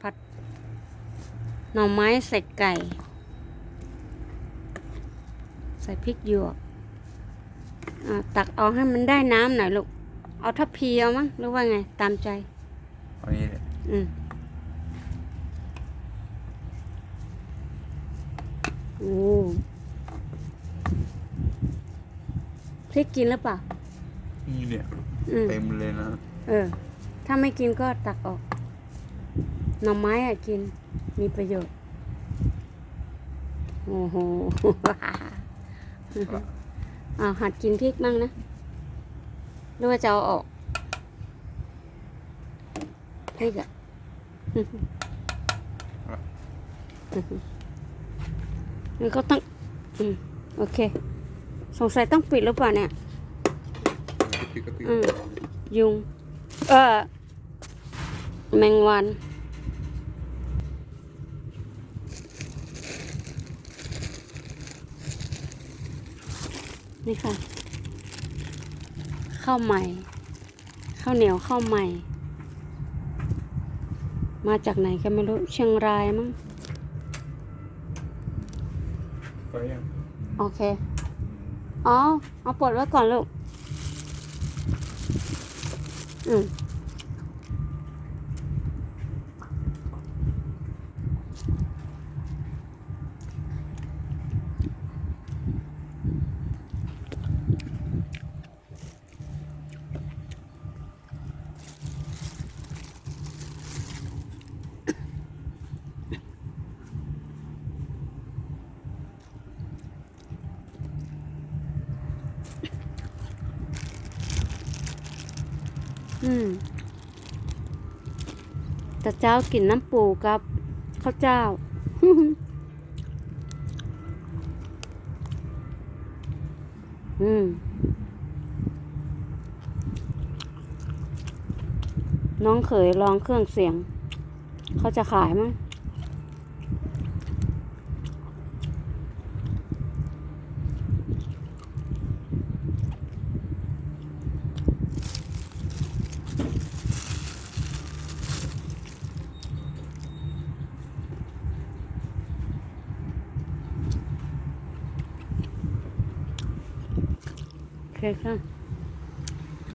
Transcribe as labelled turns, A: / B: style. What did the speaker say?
A: ผัดหน่อไม้ใส่ไก่ ใส่พริกหยวกอ่าตักเอาให้มันได้น้ำหน่อยลูก เอาทัพพีเอามั้งหรือว่าไง ตามใจ
B: อันนี้เนี่ย
A: อืมโอ้พริกกินหรือเปล่า
B: นี่เนี่ย
A: อืม
B: เต็มเลยนะ
A: เออ ถ้าไม่กินก็ตักออก หน่อไม้อะกินมีประโยชน์ โอ้โหเอาหัดกินพริกมั่งนะหรือว่าจะเอาออกพริกอะมันก็ต้องอืมโอเค สงสัยต้องปิดหรือเปล่าเนี่ย
B: ติดก็ติด
A: อืมยุง เออแมงวัน นี่ค่ะ ข้าวใหม่ ข้าวเหนียวข้าวใหม่ มาจากไหนกันไม่รู้ เชียงรายมั้ง
B: ไปยัง
A: โอเค อ๋อ เอาปลดไว้ก่อนลูก อืม อืมแต่เจ้ากินน้ำปูกับข้าวเจ้า อืม น้องเขยลองเครื่องเสียง เขาจะขายมั้ง โอเคค่ะ